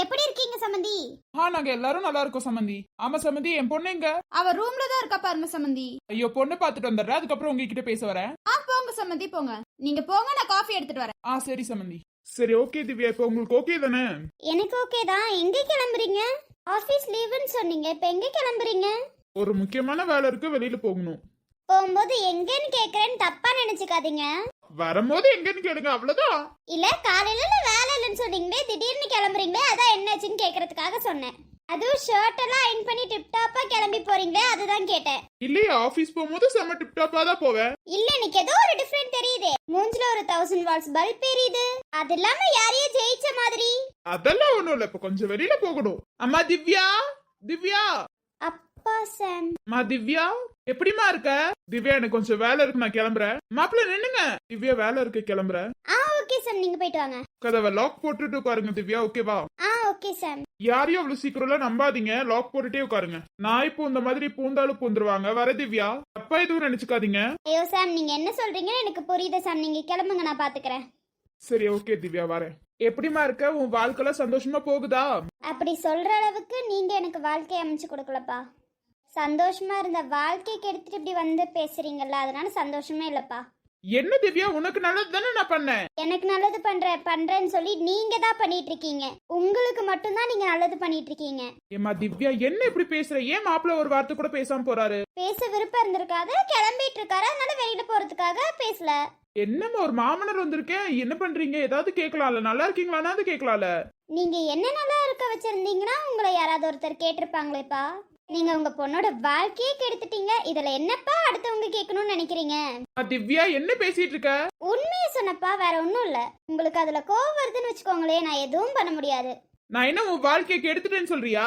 எப்படி இருக்கீங்க சம்மந்தி ஆ நாங்க எல்லாரும் நல்லா இருக்கோம் சம்மந்தி ஆமா சம்மந்தி என் பொண்ணு எங்க? அவ ரூம்ல தான் இருக்கா பாருங்க சம்மந்தி ஐயோ பொண்ணு பாத்துட்டு வந்துடுறேன். அதுக்கப்புறம் உங்ககிட்ட பேச வரேன். ஆ போங்க சம்மந்தி போங்க. நீங்க போங்க நான் காஃபி எடுத்துட்டு வரேன். ஆ சரி சம்மந்தி சரி ஓகே திவ்யா. இப்போ உங்களுக்கு ஓகே தானே? எனக்கு ஓகே தான். எங்க கிளம்புறீங்க? ஆபீஸ் லீவுன்னு சொன்னீங்க. இப்ப எங்க கிளம்புறீங்க? ஒரு முக்கியமான வேலை இருக்கு வெளியில போகணும். போகும்போது எங்கன்னு கேக்குறேன்னு தப்பா நினைச்சுக்காதீங்க. வரும்போது எங்கன்னு கேளுங்க அவ்வளவுதான். இல்ல காலையில இல்லைன்னு சொன்னீங்களே திடீர்னு கிளம்புறீங்களே அதான் என்னாச்சுன்னு கேக்குறதுக்காக சொன்னேன். அதுவும் ஷர்ட் எல்லாம் அயன் பண்ணி டிப் டாப்பா கிளம்பி போறீங்களே அதுதான் கேட்டேன். இல்லையே ஆபீஸ் போகும்போது செம்ம டிப் டாப்பா தான் போவேன். இல்ல எனக்கு ஏதோ ஒரு டிஃபரெண்ட் தெரியுது. மூஞ்சில ஒரு தௌசண்ட் வாட்ஸ் பல்ப் எரியுது. அது இல்லாம யாரையோ ஜெயிச்ச மாதிரி. அதெல்லாம் ஒண்ணும் இல்ல இப்ப கொஞ்சம் வெளியில போகணும். அம்மா திவ்யா திவ்யா. அப்பா சாம் அம்மா திவ்யா எப்படிமா இருக்க? திவ்யா எனக்கு கொஞ்சம் வேலை இருக்கு நான் கிளம்புறேன். மாப்பிள்ள நின்னுங்க திவ்யா வேலை இருக்கு கிளம்புறேன். ஆ ஓகே சாம் நீங்க போயிட்டு வாங்க. கதவை லாக் போட்டுட்டு உட்காருங்க திவ்யா. ஓகேவா ஆ ஓகே சாம் யாரையும் அவ்வளவு சீக்கிரம்லாம் நம்பாதீங்க. லாக் போட்டுட்டே உட்காருங்க. நாய் பூந்த மாதிரி பூந்தாலும் பூந்துருவாங்க. வர திவ்யா. தப்பா எதுவும் நினைச்சுக்காதீங்க. ஐயோ சாம் நீங்க என்ன சொல்றீங்கன்னு எனக்கு புரியுது சாம் நீங்க கிளம்புங்க நான் பாத்துக்கிறேன். சரி ஓகே திவ்யா வரேன். எப்படிமா இருக்க? உன் வாழ்க்கையில சந்தோஷமா போகுதா? அப்படி சொல்ற அளவுக்கு நீங்க எனக்கு வாழ்க்கையை அமைச்சு கொடுக்கலப்பா. சந்தோஷமா இருந்த வாழ்க்கைக்கு எடுத்துட்டு இப்படி வந்து பேசுறீங்கல்ல அதனால சந்தோஷமே இல்லப்பா. என்ன திவ்யா உனக்கு நல்லது தானே நான் பண்ணேன்? எனக்கு நல்லது பண்ற பண்றேன்னு சொல்லி நீங்க தான் பண்ணிட்டு இருக்கீங்க உங்களுக்கு மட்டும்தான் நீங்க நல்லது பண்ணிட்டு இருக்கீங்க ஏமா திவ்யா என்ன இப்படி பேசுற? ஏன் மாப்பிள்ள ஒரு வார்த்தை கூட பேசாம போறாரு? பேச விருப்பம் இருந்திருக்காது கிளம்பிட்டு இருக்காரு அதனால வெளியில போறதுக்காக பேசல. என்னம்மா ஒரு மாமனார் வந்திருக்கேன் என்ன பண்றீங்க? ஏதாவது கேட்கலாம்ல நல்லா இருக்கீங்களானாவது கேட்கலாம்ல நீங்க என்ன நல்லா இருக்க வச்சிருந்தீங்கன்னா உங்களை யாராவது ஒருத்தர் கேட்டிருப்பாங்களேப்பா. நீங்க உங்க பொண்ணோட வாழ்க்கையே கெடுத்துட்டீங்க. இதுல என்னப்பா அடுத்தவங்க கேட்கணும்னு நினைக்கிறீங்க? திவ்யா என்ன பேசிட்டு இருக்க? உண்மையை சொன்னப்பா வேற ஒன்றும் இல்லை. உங்களுக்கு அதில் கோவம் வருதுன்னு வச்சுக்கோங்களேன் நான் எதுவும் பண்ண முடியாது. நான் என்ன உன் வாழ்க்கையை கெடுத்துட்டேன்னு சொல்றியா?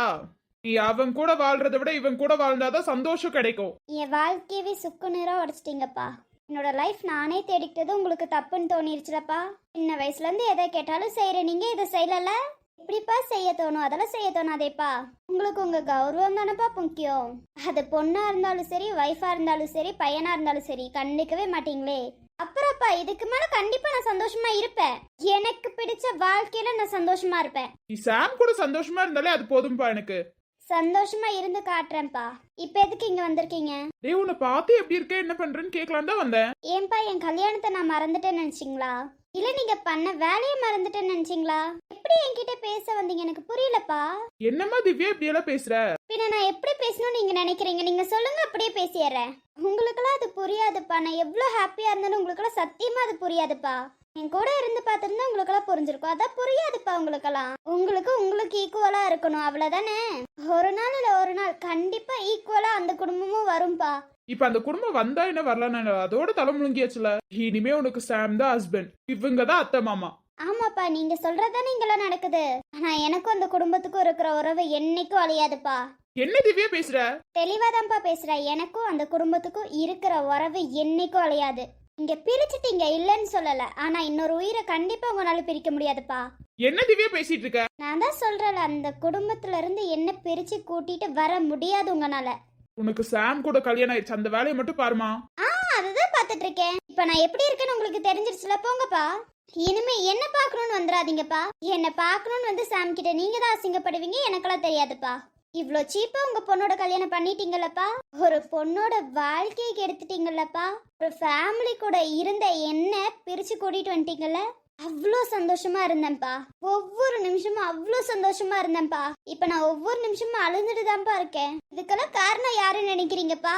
நீ அவன் கூட வாழ்றதை விட இவன் கூட வாழ்ந்தாதான் சந்தோஷம் கிடைக்கும். என் வாழ்க்கையவே சுக்கு நீராக உடச்சிட்டீங்கப்பா. என்னோட லைஃப் நானே தேடிக்கிட்டது உங்களுக்கு தப்புன்னு தோணிருச்சுலப்பா. சின்ன வயசுலேருந்து எதை கேட்டாலும் செய்கிற நீங்கள் இதை செய்யலல்ல? எப்படிப்பா செய்ய தோணும்? அதெல்லாம் செய்ய தோணாதேப்பா. உங்களுக்கு உங்கள் கௌரவம் தானப்பா முக்கியம். அது பொண்ணாக இருந்தாலும் சரி ஒய்ஃபாக இருந்தாலும் சரி பையனாக இருந்தாலும் சரி கண்டுக்கவே மாட்டீங்களே. அப்புறப்பா இதுக்கு மேல கண்டிப்பா நான் சந்தோஷமா இருப்பேன். எனக்கு பிடிச்ச வாழ்க்கையில நான் சந்தோஷமா இருப்பேன். நீ சாம் கூட சந்தோஷமா இருந்தாலே அது போதும்பா எனக்கு. சந்தோஷமா இருந்து காட்டுறேன்ப்பா. இப்ப எதுக்கு இங்க வந்திருக்கீங்க? டேய் உன்னை பார்த்து எப்படி இருக்க என்ன பண்றேன்னு கேட்கலாம் தான் வந்தேன். ஏன்பா என் கல்யாணத்தை நான் மறந்துட்டேன்னு நினைச்சீங்களா? இல்ல நீங்க பண்ண வேலையை மறந்துட்டேன்னு நினைச்சீங்களா? எப்படி என்கிட்ட பேச வந்தீங்க? எனக்கு புரியலப்பா. என்னம்மா திவ்யா இப்படி எல்லாம் பேசுற? பின்ன நான் எப்படி பேசணும்னு நீங்க நினைக்கிறீங்க? நீங்க சொல்லுங்க அப்படியே பேசிடுறேன் உங்களுக்கெல்லாம் அது புரியாதுப்பா. நான் எவ்வளோ ஹாப்பியா இருந்தாலும் உங்களுக்கெல்லாம் சத்தியமா அது புரியாதுப்பா. என் கூட இருந்து பார்த்துருந்தா உங்களுக்கெல்லாம் புரிஞ்சிருக்கும். அதான் புரியாதுப்பா உங்களுக்கெல்லாம். உங்களுக்கு உங்களுக்கு ஈக்குவலா இருக்கணும். அவ்வளவுதானே? ஒரு நாள் இல்ல ஒரு நாள். கண்டிப்பா ஈக்குவலா அந்த குடும்பமும் வரும்பா. இப்ப அந்த குடும்பம் வந்தா என்ன வரலன்னு அதோட தலை முழுங்கியாச்சுல. இனிமே உனக்கு சாம் தான் ஹஸ்பண்ட் இவங்க தான் அத்தை மாமா. ஆமாப்பா நீங்க சொல்றதானே இங்கெல்லாம் நடக்குது. ஆனா எனக்கும் அந்த குடும்பத்துக்கும் இருக்கிற உறவு என்னைக்கும் அழியாதுப்பா. என்ன திவ்யா பேசுற? தெளிவாதான்ப்பா பேசுறேன் எனக்கும் அந்த குடும்பத்துக்கும் இருக்கிற உறவு என்னைக்கும் அழியாது. இங்க பிரிச்சுட்டீங்க இல்லைன்னு சொல்லல. ஆனா இன்னொரு உயிரை கண்டிப்பா உங்களால பிரிக்க முடியாதுப்பா. என்ன திவ்யா பேசிட்டு இருக்க? நான் தான் சொல்றேன்ல அந்த குடும்பத்துல இருந்து என்ன பிரிச்சு கூட்டிட்டு வர முடியாது உங்களால. உனக்கு சாம் கூட கல்யாணம் ஆயிடுச்சு. அந்த வேலையை மட்டும் பாருமா ஆ அதுதான் பார்த்துட்டு இருக்கேன் இப்ப நான் எப்படி இருக்கேன்னு உங்களுக்கு தெரிஞ்சிருச்சுல போங்கப்பா. இனிமே என்ன பார்க்கணும்னு வந்துடாதீங்கப்பா. என்ன பார்க்கணும்னு வந்து சாம் கிட்ட நீங்க தான் அசிங்கப்படுவீங்க எனக்கெல்லாம் தெரியாதுப்பா. இவ்ளோ சீப்பா உங்க பொண்ணோட கல்யாணம் பண்ணிட்டீங்கல்லப்பா. ஒரு பொண்ணோட வாழ்க்கையை கெடுத்துட்டீங்கல்லப்பா ஒரு ஃபேமிலி கூட இருந்த என்ன பிரிச்சு கூட்டிட்டு வந்துட்டீங்கல்ல. அவ்வளோ சந்தோஷமா இருந்தேன்ப்பா ஒவ்வொரு நிமிஷமும் அவ்வளோ சந்தோஷமா இருந்தேன்ப்பா இப்ப நான் ஒவ்வொரு நிமிஷமும் அழுதுட்டு தான்ப்பா இருக்கேன். இதுக்கெல்லாம் காரணம் யாருன்னு நினைக்கிறீங்கப்பா?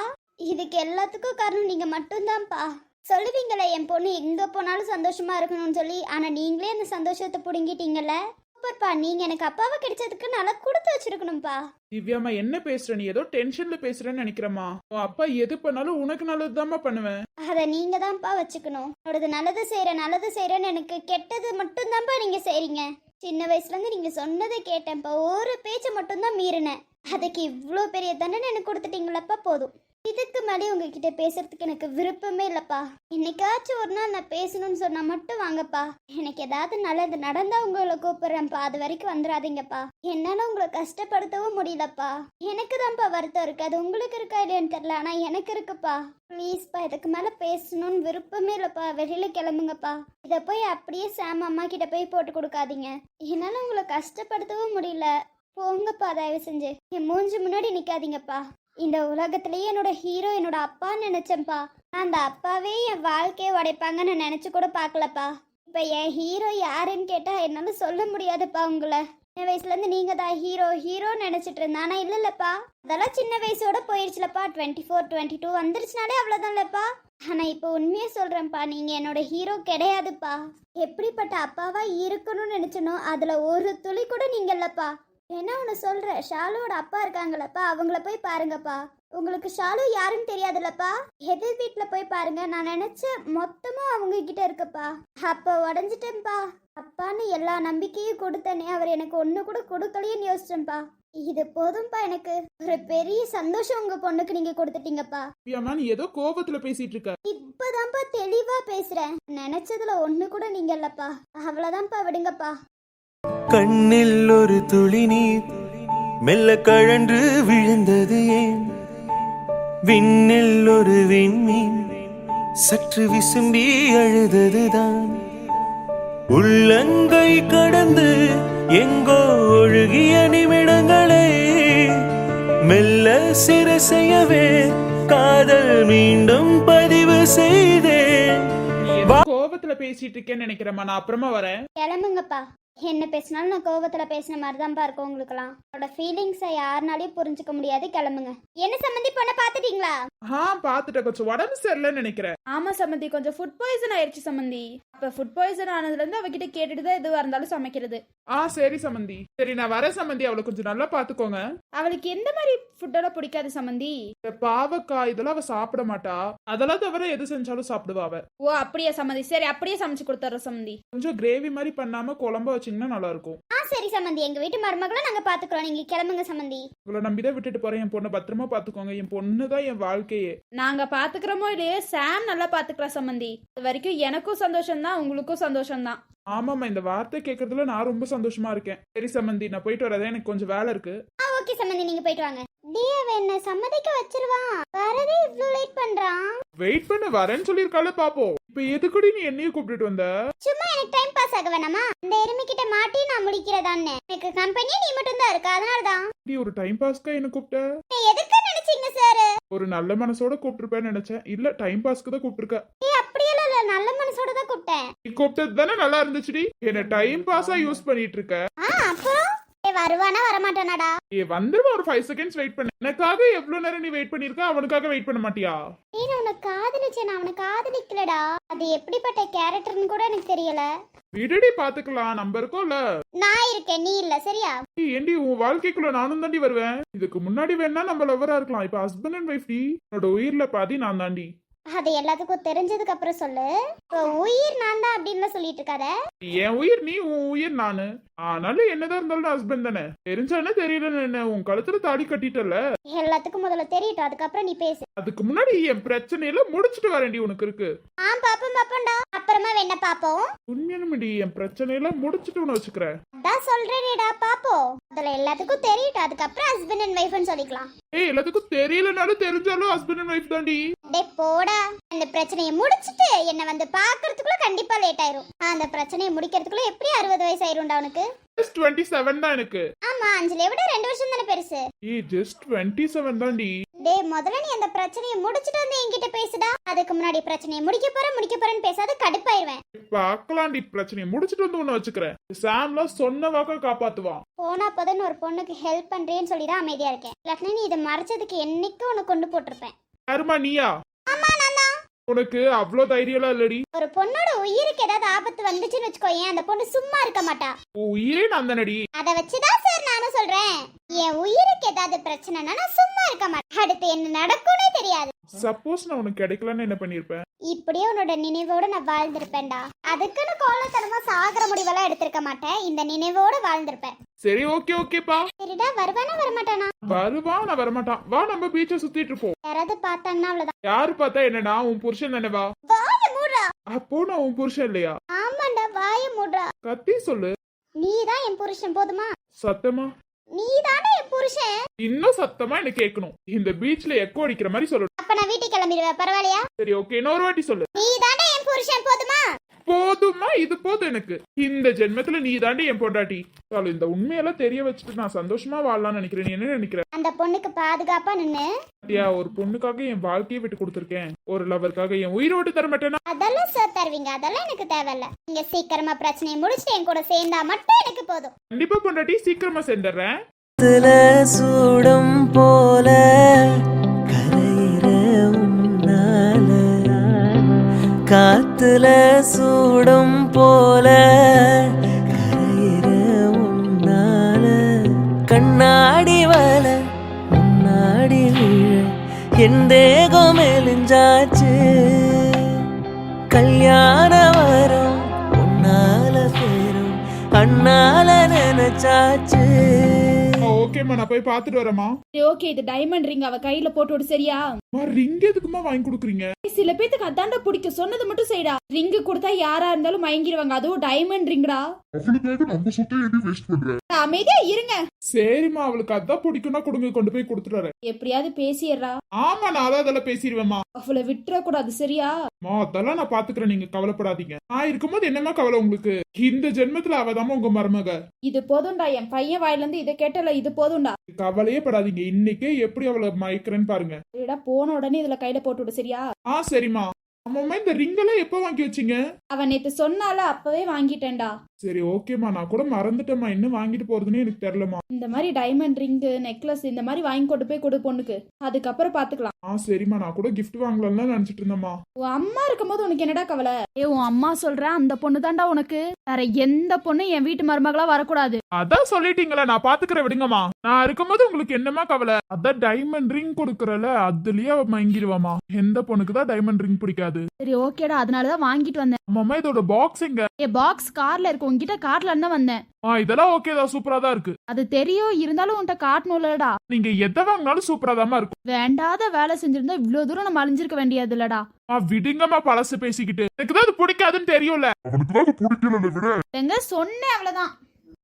இதுக்கு எல்லாத்துக்கும் காரணம் நீங்க மட்டும்தான்ப்பா சொல்லுவீங்களே என் பொண்ணு எங்க போனாலும் சந்தோஷமா இருக்கணும்னு சொல்லி. ஆனா நீங்களே அந்த சந்தோஷத்தை புடுங்கிட்டீங்கல்ல? சூப்பர்ப்பா. நீங்க எனக்கு அப்பாவை கிடைச்சதுக்கு நல்லா கொடுத்து வச்சிருக்கணும்ப்பா திவ்யாம்மா என்ன பேசுற? நீ ஏதோ டென்ஷன்ல பேசுறேன்னு நினைக்கிறேம்மா. உன் அப்பா எது பண்ணாலும் உனக்கு நல்லதுதாம்மா பண்ணுவேன். அதை நீங்க தான்ப்பா வச்சுக்கணும். என்னோடது நல்லது செய்யறேன் நல்லது செய்யறேன்னு எனக்கு கெட்டது மட்டும்தான்ப்பா நீங்க செய்றீங்க. சின்ன வயசுல இருந்து நீங்க சொன்னதை கேட்டேன்ப்பா. ஒரு பேச்சை மட்டும்தான் மீறினேன். அதுக்கு இவ்வளோ பெரிய தண்டனை எனக்கு கொடுத்துட்டீங்களப்பா போதும். இதுக்கு மேலே உங்ககிட்ட பேசுறதுக்கு எனக்கு விருப்பமே இல்லைப்பா. என்னைக்காச்சும் ஒரு நாள் நான் பேசணும்னு சொன்னா மட்டும் வாங்கப்பா. எனக்கு ஏதாவது நல்லது நடந்தா உங்களை கூப்பிடுறேன்ப்பா. அது வரைக்கும் வந்துடாதீங்கப்பா. என்னால உங்களை கஷ்டப்படுத்தவும் முடியலப்பா. எனக்கு தான்ப்பா வருத்தம் இருக்கு. அது உங்களுக்கு இருக்கா இல்லையான்னு தெரியல. ஆனா எனக்கு இருக்குப்பா. ப்ளீஸ்ப்பா இதுக்கு மேலே பேசணும்னு விருப்பமே இல்லைப்பா. வெளியில் கிளம்புங்கப்பா. இதை போய் அப்படியே சாம் அம்மா கிட்ட போய் போட்டு கொடுக்காதீங்க. என்னால் உங்களை கஷ்டப்படுத்தவும் முடியல. போங்கப்பா தயவு செஞ்சு. என் மூஞ்சி முன்னாடி நிற்காதீங்கப்பா இந்த உலகத்திலேயே என்னோட ஹீரோ என்னோட அப்பான்னு நினச்சேன்ப்பா நான் அந்த அப்பாவே என் வாழ்க்கையை உடைப்பாங்கன்னு நினச்சி கூட பார்க்கலப்பா. இப்போ என் ஹீரோ யாருன்னு கேட்டால் என்னால் சொல்ல முடியாதுப்பா உங்களை. சின்ன வயசுலேருந்து நீங்கள் தான் ஹீரோ ஹீரோ நினச்சிட்டு இருந்தேன். ஆனால் இல்லைல்லப்பா அதெல்லாம் சின்ன வயசோட போயிடுச்சுலப்பா டுவெண்ட்டி ஃபோர் டுவெண்ட்டி டூ வந்துருச்சுனாலே அவ்வளோதான்லப்பா ஆனால் இப்போ உண்மையை சொல்கிறேன்ப்பா நீங்கள் என்னோட ஹீரோ கிடையாதுப்பா. எப்படிப்பட்ட அப்பாவா இருக்கணும்னு நினச்சனோ அதில் ஒரு துளி கூட நீங்கள் இல்லைப்பா. என்ன ஒன்று சொல்கிறேன் ஷாலுவோட அப்பா இருக்காங்களப்பா. அவங்கள போய் பாருங்கப்பா. உங்களுக்கு ஷாலு யாருன்னு தெரியாதுல்லப்பா? எதிர் வீட்டில் போய் பாருங்க. நான் நினச்ச மொத்தமும் அவங்க கிட்ட இருக்குப்பா. அப்போ உடஞ்சிட்டேன்ப்பா. அப்பான்னு எல்லா நம்பிக்கையும் கொடுத்தனே அவர் எனக்கு ஒன்று கூட கொடுக்கலையேன்னு யோசிச்சேன்ப்பா. இது போதும்ப்பா எனக்கு. ஒரு பெரிய சந்தோஷம் உங்க பொண்ணுக்கு நீங்க கொடுத்துட்டீங்கப்பா. திவ்யாம்மா நீ ஏதோ கோபத்துல பேசிட்டு இருக்க. இப்பதான்ப்பா தெளிவா பேசுறேன். நினைச்சதுல ஒண்ணு கூட நீங்க இல்லப்பா. அவ்வளவுதான்ப்பா விடுங்கப்பா. கண்ணில் ஒரு துளி நீர் மெல்ல கழன்று விழுந்தது ஏன்? விண்ணில் ஒரு விண்மீன் சற்று விசும்பி அழுததுதான். உள்ளங்கை கடந்து எங்கோ ஒழுகிய நிமிடங்களே மெல்ல சிரசையவே காதல் மீண்டும் பதிவு செய்தேன். கோபத்துல பேசிட்டு இருக்கேன்னு நினைக்கிறேம்மா நான் அப்புறமா வரேன். கிளம்புங்கப்பா. என்ன பேசினாலும் நான் கோவத்துல பேசின மாதிரி தான்ப்பா இருக்கும் உங்களுக்குலாம் என்னோட ஃபீலிங்ஸை யாருனாலையும் புரிஞ்சுக்க முடியாது. கிளம்புங்க. என்ன சம்மந்தி பொண்ணை பார்த்துட்டீங்களா ஆ பாத்துட்டேன். கொஞ்சம் உடம்பு சரியில்லைன்னு நினைக்கிறேன். ஆமா சம்மந்தி. கொஞ்சம் ஃபுட் பாய்சன் ஆயிடுச்சு சம்மந்தி. அப்ப ஃபுட் பாய்சன் ஆனதுல இருந்து அவகிட்ட கேட்டுட்டு தான் எதுவா இருந்தாலும் சமைக்கிறது. ஆ சரி சம்மந்தி. சரி நான் வர சம்மந்தி. அவளை கொஞ்சம் நல்லா பாத்துக்கோங்க. அவளுக்கு எந்த மாதிரி ஃபுட்டெல்லாம் பிடிக்காது சம்மந்தி? இந்த பாவக்காய் இதெல்லாம் அவ சாப்பிட மாட்டா. அதெல்லாம் தவிர எது செஞ்சாலும் சாப்பிடுவா அவ. ஓ அப்படியே சம்மந்தி. சரி அப்படியே சமைச்சு கொடுத்துட்றோம் சம்மந்தி. கொஞ்சம் கிரேவி மாதிரி பண்ணாம குழம்பு வச்சீங்கன்னா நல்லா இருக்கும். ஆ சரி சம்மந்தி. எங்க வீட்டு மருமகளை நாங்க பாத்துக்கிறோம். நீங்க கிளம்புங்க சம்மந்தி. இவ்வளவு நம்பிதான் விட்டுட்டு போறேன். என் பொண்ணை பத்திரமா பாத்துக்கோங்க. என் பொண்ணு தான் என் வாழ்க்கையே. நாங்க பாத்துக்கிறோமோ இல்லையோ சாம் நல்லா பாத்துக்கிறா சம்மந்தி. இது வரைக்கும் எனக்கும் சந்தோஷம் தான் உங்களுக்கும் சந்தோஷம் தான் ஆமாம்மா இந்த வார்த்தை கேட்கறதுல நான் ரொம்ப சந்தோஷமா இருக்கேன். சரி சம்மந்தி நான் போயிட்டு வரதே எனக்கு கொஞ்சம் வேலை இருக்கு. ஆ ஓகே சம்மந்தி. நீங்க போயிட்டு வாங்க. டியவ என்ன சம்மதிக்க வச்சிருவான் வரதே இவ்ளோ லேட் பண்றான். வெயிட் பண்ண வரேன்னு சொல்லியிருக்கால பாப்போம். இப்ப எதுக்குடி நீ என்னையும் கூப்பிட்டுட்டு வந்த? சும்மா எனக்கு டைம் பாஸ் ஆக வேணாமா? இந்த எருமை கிட்ட மாட்டி நான் முடிக்கிறதான்னு. எனக்கு கம்பெனியே நீ மட்டும் தான் இருக்கு அதனால தான் நீ ஒரு டைம் பாஸ்க்கா என்ன கூப்பிட்ட? நீ எதுக்கு நினைச்சீங்க சார் ஒரு நல்ல மனசோட கூப்பிட்டுருப்பேன்னு நினைச்சேன். இல்ல டைம் பாஸ்க்கு தான் கூப்பிட்டுருக்க. ஏய் அப்படியெல்லாம் இல்ல நல்ல மனசோட தான் கூப்பிட்டேன். நீ கூப்பிட்டது தானே நல்லா இருந்துச்சுடி. என்ன டைம் பாஸா யூஸ் பண்ணிட்டு இருக்க. வருவானா வரமாட்டானாடா? ஏ வந்துருவா ஒரு ஃபைவ் செகண்ட்ஸ் வெயிட் பண்ண. எனக்காக எவ்வளவு நேரம் நீ வெயிட் பண்ணிருக்க? அவனுக்காக வெயிட் பண்ண மாட்டியா? நான் உன்னை காதலிச்சேன்? அவனை காதலிக்கலடா. அது எப்படிப்பட்ட கேரக்டர்னு கூட எனக்கு தெரியல. விடுடி பாத்துக்கலாம். நம்ம இருக்கோம்ல நான் இருக்கேன் நீ இல்ல சரியா? ஏய், ஏண்டி உன் வாழ்க்கைக்குள்ள நானும் தாண்டி வருவேன். இதுக்கு முன்னாடி வேணா நம்ம லவ்வரா இருக்கலாம். இப்ப ஹஸ்பண்ட் அண்ட் ஒய்ஃப் டி. என்னோட உயிர்ல பாதி நான் தாண்டி. அது எல்லாத்துக்கும் தெரிஞ்சதுக்கு அப்புறம் சொல்லு. இப்போ உயிர் நான் தான் அப்படின்னு சொல்லிட்டு இருக்காத. என் உயிர் நீ உன் உயிர் நானு. ஆனாலும் என்னதான் இருந்தாலும் ஹஸ்பண்ட் தானே. தெரிஞ்சானே தெரியலன்னு என்ன உன் கழுத்துல தாடி கட்டிட்டல? எல்லாத்துக்கும் முதல்ல தெரியட்டும் அதுக்கப்புறம் நீ பேசு. அதுக்கு முன்னாடி என் பிரச்சனையில முடிச்சிட்டு வரேன்டி உனக்கு இருக்கு. ஆ பாப்போம் பாப்போம்டா. அப்புறமா வேணா பாப்போம். உண்மையானுமடி என் பிரச்சனையில முடிச்சிட்டு உன்னை வச்சுக்கிறேன். அதான் சொல்றேனேடா பாப்போம். அதுல எல்லாத்துக்கும் தெரியட்டும் அதுக்கப்புறம் ஹஸ்பண்ட் அண்ட் ஒய்ஃப்னு சொல்லிக்கலாம். ஏய் எல்லாத்துக்கும் தெரியலனாலும் தெரிஞ்சாலும் ஹஸ்பண்ட் அண்ட் ஒய்ஃப் தாண்டி டே போடா. அந்த பிரச்சனையை முடிச்சிட்டு என்ன வந்து பாக்குறதுக்குள்ள கண்டிப்பா லேட் ஆயிரும். அந்த பிரச்சனையை முடிக்கிறதுக்குள்ள எப்படி அறுபது வயசு ஆயிரும்டா உனக்கு? ஜஸ்ட் டுவெண்ட்டி செவன் தான் எனக்கு. ஆமா அஞ்சலியை விட ரெண்டு வருஷம் தானே பெருசு. ஏய் ஜஸ்ட் டுவெண்ட்டி செவன் தாண்டி டேய் முதல்ல நீ அந்த பிரச்சனையை முடிச்சிட்டு வந்து என்கிட்ட பேசுடா. அதுக்கு முன்னாடி பிரச்சனையை முடிக்க போறேன் முடிக்க போறேன்னு பேசாத கடுப்பாயிருவேன். பார்க்கலாண்டி பிரச்சனையை முடிச்சிட்டு வந்து உன்னை வச்சுக்கிறேன். சாம்லாம் சொன்ன வாக்க காப்பாத்துவான். போனா போதுன்னு ஒரு பொண்ணுக்கு ஹெல்ப் பண்றேன்னு சொல்லி தான் அமைதியா இருக்கேன். இல்லாட்டினா நீ இதை மறைச்சதுக்கு என்னைக்கும் உனக்கு கொண்டு போட்டிருப்பேன். யாருமா நீயா? உனக்கு அவ்வளோ தைரியம்லாம் இல்லடி. ஒரு பொண்ணோட உயிருக்கு ஏதாவது ஆபத்து வந்துச்சுன்னு வச்சுக்கோயேன் அந்த பொண்ணு சும்மா இருக்க மாட்டா. உன் உயிரே நந்தனடி அதை வச்சுதான் சார் நானும் சொல்றேன். என் உயிருக்கு ஏதாவது பிரச்சனைனா நான் சும்மா இருக்க மாட்டேன். அடுத்து என்ன நடக்கும்னே தெரியாது. சப்போஸ் நான் உனக்கு கிடைக்கலன்னு என்ன பண்ணிருப்பேன்? இப்படியே உன்னோட நினைவோட நான் வாழ்ந்திருப்பேன்டா. அதுக்குன்னு கோலத்தனமா சாகிற முடிவெல்லாம் எடுத்திருக்க மாட்டேன். இந்த நினைவோட வாழ்ந்திருப்பேன். சரி ஓகே ஓகேப்பா சரிடா வருவானா வரமாட்டானா? வருவான் நான் வரமாட்டான். வா நம்ம பீச்சை சுத்திட்டு இருப்போம். யாராவது பார்த்தாங்கன்னா அவ்வளவுதான். யாரு பார்த்தா என்னடா உன் புருஷன் தானே வா? வாய மூடுறா அப்போ நான் உன் புருஷன் இல்லையா? ஆமாண்டா வாய மூடுறா கத்தி சொல்லு. நீதான் என் புருஷன் போதுமா? சத்தமா? நீதானே என் புருஷன்? இன்னும் சத்தமா எனக்கு கேட்கணும்? இந்த பீச்ல எக்கோ அடிக்கிற மாதிரி சொல்லணும் அப்ப நான் வீட்டுக்கு கிளம்பிடுவேன் பரவாயில்லையா? சரி ஓகே இன்னொரு வாட்டி சொல்லு. நீதானே என் புருஷன் போதுமா? போதுமா? இது போதும் எனக்கு. இந்த ஜென்மத்துல நீ தாண்டி என் பொண்டாட்டி. சாலு இந்த உண்மையெல்லாம் தெரிய வச்சுட்டு நான் சந்தோஷமா வாழலாம்னு நினைக்கிறேன். நீ என்ன நினைக்கிற? அந்த பொண்ணுக்கு பாதுகாப்பா நின்னு. ஐயா ஒரு பொண்ணுக்காக என் வாழ்க்கையை விட்டு கொடுத்துருக்கேன். ஒரு லவருக்காக என் உயிரை விட்டு தர மாட்டேனா? அதெல்லாம் சார் தருவீங்க. அதெல்லாம் எனக்கு தேவையில்ல. நீங்க சீக்கிரமா பிரச்சனையை முடிச்சுட்டு என் கூட சேர்ந்தா மட்டும் எனக்கு போதும். கண்டிப்பா பொண்டாட்டி சீக்கிரமா காத்துல சூடம் போல காத்துல சூடும் போல கரையிற உன்னால. கண்ணாடி வல முன்னாடி விழ என் தேகம் மெலிஞ்சாச்சு கல்யாண வரும் உன்னால பேரும் அண்ணால நினைச்சாச்சு. ஓகேம்மா நான் போய் பார்த்துட்டு வரேம்மா. சரி ஓகே இது டைமண்ட் ரிங் அவ கையில போட்டு விடு சரியா? அம்மா, ரிங் எதுக்குமா வாங்கி கொடுக்குறீங்க? சில பேத்துக்கு அதான்டா பிடிக்கும் சொன்னது மட்டும் செய்டா. ரிங்கு கொடுத்தா யாரா இருந்தாலும் மயங்கிடுவாங்க அதுவும் டைமண்ட் ரிங்டா அவளுக்காக நம்ம சொத்தை எப்படி வேஸ்ட் பண்ற? அமைதியா இருங்க. சரிம்மா அவளுக்கு அதான் பிடிக்கும்னா கொடுங்க கொண்டு போய் கொடுத்துட்டு வரேன். எப்படியாவது பேசிடுறா. ஆமா நான் அதான் அதெல்லாம் பேசிடுவேம்மா. அவளை விட்டுற கூடாது சரியா? அம்மா அதெல்லாம் நான் பாத்துக்கிறேன் நீங்க கவலைப்படாதீங்க. நான் இருக்கும்போது என்னம்மா கவலை உங்களுக்கு? இந்த ஜென்மத்துல அவதாம்மா உங்க மருமக. இது போதும்டா என் பையன் வாயில இருந்து இதை கேட்டல இது போதும்டா. கவலையே படாதீங்க. இன்னைக்கே எப்படி அவளை மயக்கிறேன்னு பாருங்க. சரிடா போன உடனே இதுல கையில போட்டு விடு சரியா? ஆ சரிம்மா. அம்மா இந்த ரிங் எல்லாம் எப்போ வாங்கி வச்சீங்க? அவன் நேத்து சொன்னால அப்பவே வாங்கிட்டேன்டா. சரி ஓகேம்மா. நான் கூட மறந்துட்டேம்மா. என்ன வாங்கிட்டு போறதுன்னு எனக்கு தெரியலம்மா. இந்த மாதிரி டைமண்ட் ரிங்கு நெக்லஸ் இந்த மாதிரி வாங்கி கொண்டு போய் கொடு பொண்ணுக்கு. அதுக்கப்புறம் பாத்துக்கலாம். ஆ சரிம்மா. நான் கூட gift வாங்கலாம்னு நினைச்சிட்டு இருந்தேம்மா. உன் அம்மா இருக்கும்போது உனக்கு என்னடா கவலை? ஏ உன் அம்மா சொல்ற அந்த பொண்ணு தான்டா உனக்கு. வேற எந்த பொண்ணும் என் வீட்டு மருமகளா வரக்கூடாது. அதான் சொல்லிட்டீங்களே. நான் பாத்துக்கிறேன் விடுங்கம்மா. நான் இருக்கும்போது உங்களுக்கு என்னம்மா கவலை? அதான் டைமண்ட் ரிங் கொடுக்கறல அதுலயே அவ மயங்கிடுவாமா எந்த பொண்ணுக்கு தான் டைமண்ட் ரிங் பிடிக்காது. சரி ஓகேடா. அதனாலதான் வாங்கிட்டு வந்தேன். அம்மா இதோட பாக்ஸ் எங்க? ஏ பாக்ஸ் கார்ல உன்கிட்ட கார்ல இருந்தா வந்தேன். ஆ இதெல்லாம் ஓகே தான் சூப்பரா தான் இருக்கு. அது தெரியும் இருந்தாலும் உன்கிட்ட காட்டணும்லடா. நீங்க எதை வாங்கினாலும் சூப்பரா தாம்மா இருக்கும். வேண்டாத வேலை செஞ்சிருந்தா இவ்வளவு தூரம் நம்ம அழிஞ்சிருக்க வேண்டியது இல்லடா ஆ விடுங்கம்மா பழசு பேசிக்கிட்டு. எனக்கு தான் அது பிடிக்காதுன்னு தெரியும்ல. அவனுக்கு தான் பிடிக்கல விட. எங்க சொன்னேன் அவ்வளவுதான்.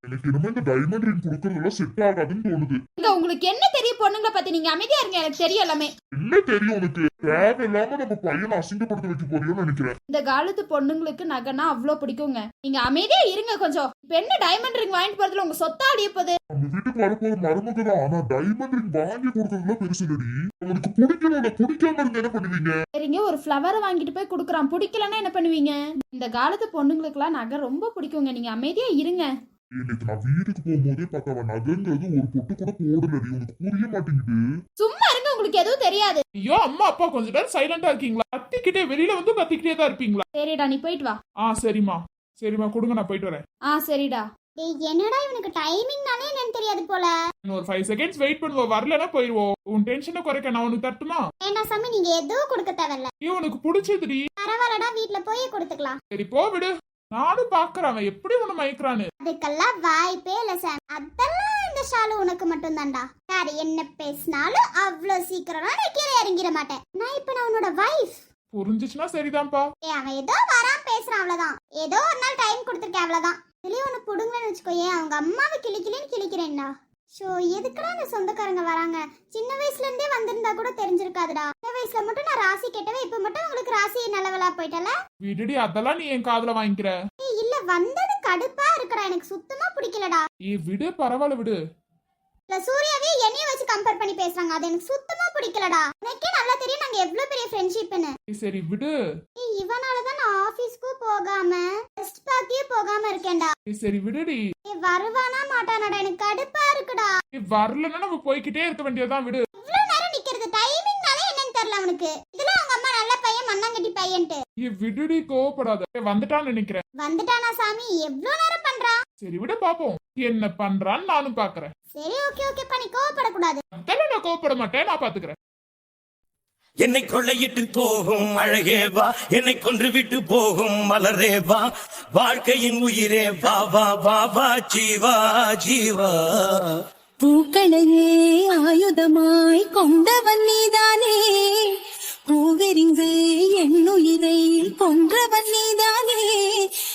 எனக்கு இனிமே இந்த டைமண்ட் ரிங் கொடுக்கறதெல்லாம் செட் ஆகாதுன்னு தோணுது. இங்க உங்களுக்கு என்ன தெரியும் பொண்ணுங்களை பத்தி நீங்க அமைதியா இருங்க எனக்கு தெரியும் எல்லாமே. என்ன தெரியும் உனக்கு? தேவையில்லாம நம்ம பையனை அசிங்கப்படுத்த வைக்க போறியோன்னு நினைக்கிறேன். இந்த காலத்து பொண்ணுங்களுக்கு நகைனா அவ்வளோ பிடிக்குங்க. நீங்க அமைதியா இருங்க கொஞ்சம். இப்ப என்ன டைமண்ட் ரிங் வாங்கிட்டு போறதுல உங்க சொத்தா அடிய போகுது நம்ம வீட்டுக்கு வரப்போற மருமக தான். ஆனா டைமண்ட் ரிங் வாங்கி கொடுக்கறதுலாம் பெருசு இல்லடி. அவனுக்கு பிடிக்கல பிடிக்காம இருந்தா என்ன பண்ணுவீங்க? சரிங்க ஒரு ஃப்ளவரை வாங்கிட்டு போய் கொடுக்குறான். பிடிக்கலன்னா என்ன பண்ணுவீங்க? இந்த காலத்து பொண்ணுங்களுக்குலாம் நகை ரொம்ப பிடிக்குங்க. நீங்க அமைதியா இருங்க. இன்னைக்கு நான் வீட்டுக்கு போகும்போதே பார்த்தா அவன் நகைங்கிறது ஒரு பொட்டு கூட போடலடி உனக்கு புரிய மாட்டேங்குது. சும்மா இருங்க உங்களுக்கு எதுவும் தெரியாது. ஐயோ அம்மா அப்பா கொஞ்ச நேரம் சைலண்டா இருக்கீங்களா? கத்திக்கிட்டே வெளியில வந்து கத்திக்கிட்டே தான் இருப்பீங்களா? சரிடா நீ போயிட்டு வா. ஆ சரிம்மா. சரிம்மா கொடுங்க நான் போயிட்டு வரேன். ஆ சரிடா. டேய் என்னடா இவனுக்கு டைமிங்னாலே என்னன்னு தெரியாது போல. இன்னும் ஒரு ஃபைவ் செகண்ட்ஸ் வெயிட் பண்ணுவோம். வரலன்னா போயிருவோம். உன் டென்ஷனை குறைக்க நான் உனக்கு தட்டுமா வேண்டாம் சாமி நீங்க எதுவும் கொடுக்க தேவையில்ல. ஐயோ உனக்கு பிடிச்சதுடி. பரவாயில்லடா வீட்ல போய் கொடுத்துக்கலாம். சரி போ விடு நானும் பாக்குறேன் அவன் எப்படி உன்னை மயக்கிறான்னு. அதுக்கெல்லாம் வாய்ப்பே இல்ல சார். அதெல்லாம் இந்த ஷாலு உனக்கு மட்டும் தான்டா யார் என்ன பேசினாலும் அவ்வளோ சீக்கிரம்லாம் நான் கீழே இறங்கிட மாட்டேன். நான் இப்ப நான் உன்னோட வைஃப் புரிஞ்சுச்சுன்னா சரிதான்ப்பா. ஏ அவன் ஏதோ வராம பேசுறான் அவ்வளவுதான். ஏதோ ஒரு நாள் டைம் கொடுத்துருக்கேன் அவ்வளவுதான். இதுலயே ஒன்று புடுங்கன்னு வச்சுக்கோயே அவங்க அம்மாவை கிளி கிளின்னு கிளிக்கிறேன்டா ஷோ எதுக்குடா இந்த சொந்தக்காரங்க வராங்க? சின்ன வயசுல இருந்தே வந்திருந்தா கூட தெரிஞ்சிருக்காதுடா. வயசுல மட்டும் நான் ராசி கேட்டவே இப்ப மட்டும் உங்களுக்கு ராசி நல்லவளா போயிட்டல? விடுடி அதெல்லாம் நீ என் காதுல வாங்கிக்கிற. ஏய், இல்ல வந்தது கடுப்பா இருக்குடா எனக்கு சுத்தமா பிடிக்கலடா. ஏ விடு பரவாயில்ல விடு. இல்ல சூர்யாவே என்னைய வச்சு கம்பேர் பண்ணி பேசுறாங்க அது எனக்கு சுத்தமா பிடிக்கலடா. எனக்கே நல்லா தெரியும் நாங்க எவ்வளவு பெரிய ஃப்ரெண்ட்ஷிப்னு ஏய், சரி விடு. ஏய் இவனால தான் நான் ஆபீஸ்க்கும் போகாம டெஸ்ட் பார்க்கே போகாம இருக்கேன்டா. ஏய், சரி விடுடி. ஏய் வருவானா மாட்டானாடா எனக்கு கடுப்பா இருக்குடா. ஏய், வரலன்னா நம்ம போய்க்கிட்டே இருக்க வேண்டியதுதான் விடு. தெரியல அவனுக்கு? இதெல்லாம் அவங்க அம்மா நல்ல பையன் மண்ணாங்கட்டி பையன் பையன்ட்டு. நீ விடுடி கோவப்படாத. ஏய், வந்துட்டான்னு நினைக்கிறேன். வந்துட்டானா சாமி? எவ்வளவு நேரம் பண்றான் சரி விட பாப்போம். என்ன பண்றான்னு நானும் பாக்குறேன். சரி ஓகே ஓகே பண்ணி கோவப்படக்கூடாது. நான் கோவப்பட மாட்டேன் நான் பாத்துக்கிறேன். என்னை கொள்ளையிட்டு போகும் அழகே வா. என்னை கொன்று விட்டு போகும் மலரே வா. வாழ்க்கையின் உயிரே வா வா வா வா ஜீவா ஜீவா. பூக்களையே ஆயுதமாய் கொண்டவன் நீதானே. பூவெறிந்து என்னுயிரை கொன்றவன் நீதானே.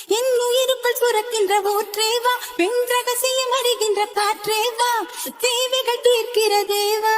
என் உயிருக்குள் சுரக்கின்ற ஊற்றேவா பெண் ரகசியம் அறிகின்ற காற்றேவா தேவைகள் தீர்க்கிற தேவா